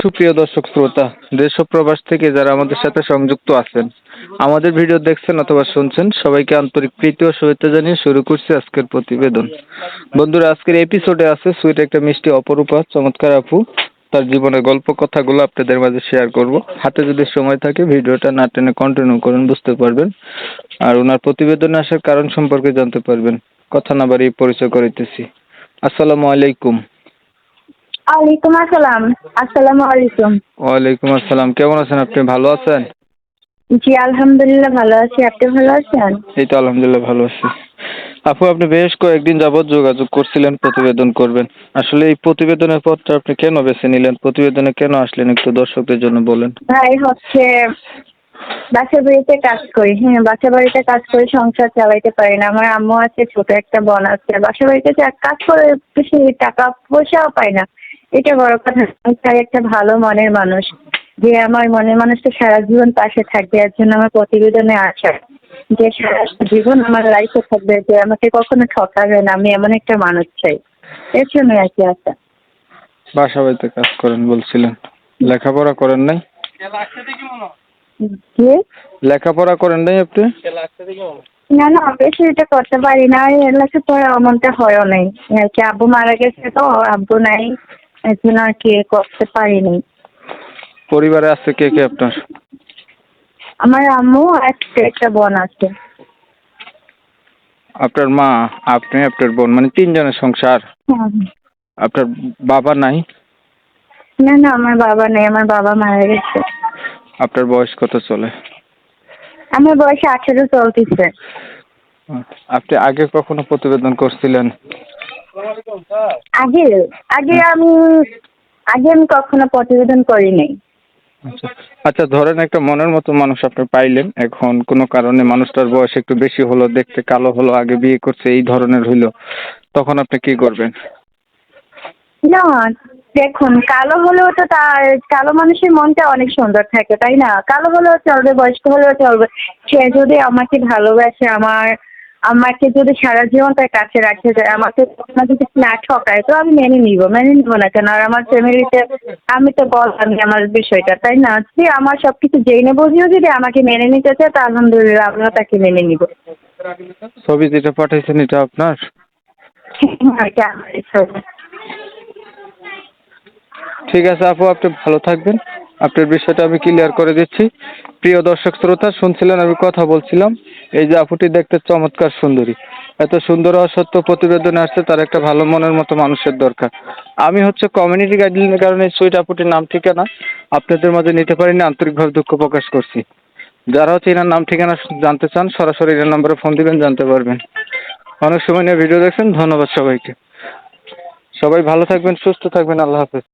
সুপ্রিয় দর্শক শ্রোতা, দেশ প্রবাস থেকে যারা আমাদের সাথে সংযুক্ত আছেন, আমাদের ভিডিও দেখছেন অথবা শুনছেন, সবাইকে আন্তরিক প্রীতি ও শুভেচ্ছা জানিয়ে শুরু করছি আজকের প্রতিবেদন। বন্ধুরা, আজকের এপিসোডে আছে সুইট একটা মিষ্টি অপরূপা, চমৎকার আপু। তার জীবনের গল্প কথাগুলো আপনাদের মাঝে শেয়ার করব। হাতে যদি সময় থাকে, ভিডিওটা না টেনে কন্টিনিউ করুন, বুঝতে পারবেন। আর ওনার প্রতিবেদনে আসার কারণ সম্পর্কে জানতে পারবেন। কথা না বাড়িয়ে পরিচয় করিতেছি। আসসালামু আলাইকুম। ওয়ালাইকুম আসসালাম। আসসালামু আলাইকুম। ওয়ালাইকুম আসসালাম। কেমন আছেন আপনি? ভালো আছেন? জি আলহামদুলিল্লাহ ভালো আছি। আপনি ভালো আছেন? এই তো আলহামদুলিল্লাহ ভালো আছি। আপু আপনি বেশ কয়েকদিন যাবৎ যোগাযোগ করছিলেন প্রতিবেদন করবেন। আসলে এই প্রতিবেদনের পথটা আপনি কেন বেছে নিলেন? প্রতিবেদনে কেন আসলেন? একটু দর্শকদের জন্য বলেন। ভাই হচ্ছে বাসা বাড়িতে কাজ করি। হ্যাঁ বাসা বাড়িতে কাজ করে সংসার চালাইতে পারি না। আমার আম্মু আছে ছোট একটা বোন আছে। বাসা বাড়িতে কাজ করে বেশি টাকা পয়সাও পাই না। এটা বড় কথা। আমি চাই একটা ভালো মনের মানুষ যে আমার মনের মানুষটা সারা জীবন পাশে থাকবে এর জন্য আমার প্রতিবেদনে আসা যে সারা জীবন আমার লাইফে থাকবে যে আমাকে কখনো ঠকাবে না আমি এমন একটা মানুষ চাই। এর জন্য আর কি আসা বাসা বাড়িতে কাজ করেন বলছিলেন। লেখাপড়া করেন নাই? লেখাপড়া করেন নাই আপনি? না না বেশি এটা করতে পারি না। লেখাপড়া এমনটা হয়ও নাই। আর কি আব্বু মারা গেছে তো আব্বু নাই। এর জন্য আর কি করতে পারিনি। পরিবারে আছে কে কে আপনার? আমার আম্মু আর একটা- বোন আছে। আপনার মা আপনি আপনার বোন মানে তিনজনের সংসার? আপনার বাবা নাই? না না আমার বাবা নেই আমার বাবা মারা গেছে। আপনার বয়স কত চলে? আমার বয়স আঠেরো চলতেছে। আপনি আগে কখনো প্রতিবেদন করছিলেন? আগে আগে আমি আগে আমি কখনো প্রতিবেদন করিনি। আচ্ছা। আচ্ছা ধরেন একটা মনের মতো মানুষ আপনি পাইলেন। এখন কোনো কারণে মানুষটার বয়স একটু বেশি হলো দেখতে কালো হলো আগে বিয়ে করছে এই ধরনের হইল। তখন আপনি কি করবেন? না দেখুন কালো হলেও তো তার কালো মানুষের মনটা অনেক সুন্দর থাকে তাই না? কালো হলেও চলবে বয়স্ক হলেও চলবে। সে যদি আমাকে ভালোবাসে আমার আমাকে যদি সারা জীবন তার কাছে রাখে চায় আমাকে কখনো যদি না ঠকায় তো আমি মেনে নিব মেনে নিব না কেন? আর আমার ফ্যামিলিতে আমি তো বললাম আমার বিষয়টা তাই না? যে আমার সব কিছু জেনে বুঝিও যদি আমাকে মেনে নিতে চায় তা আলহামদুলিল্লাহ আমিও তাকে মেনে নিব। ছবি যেটা পাঠাইছেন এটা আপনার? আমার ইচ্ছা। ঠিক আছে আপু আপনি ভালো থাকবেন। আপনার বিষয়টা আমি ক্লিয়ার করে দিচ্ছি। প্রিয় দর্শক শ্রোতা শুনছিলেন আমি কথা বলছিলাম। এই যে আপুটি দেখতে চমৎকার সুন্দরী। এত সুন্দর হওয়া সত্ত্বেও প্রতিবেদনে আসছে, তার একটা ভালো মনের মতো মানুষের দরকার। আমি হচ্ছে কমিউনিটি গাইডলাইনের কারণে সুইট আপুটির নাম ঠিকানা আপনাদের মাঝে নিতে পারিনি, আন্তরিকভাবে দুঃখ প্রকাশ করছি। যারা হচ্ছে এনার নাম ঠিকানা জানতে চান, সরাসরি এনার নম্বরে ফোন দিবেন, জানতে পারবেন। অনেক সময় নিয়ে ভিডিও দেখছেন, ধন্যবাদ সবাইকে। সবাই ভালো থাকবেন, সুস্থ থাকবেন, আল্লাহ হাফেজ।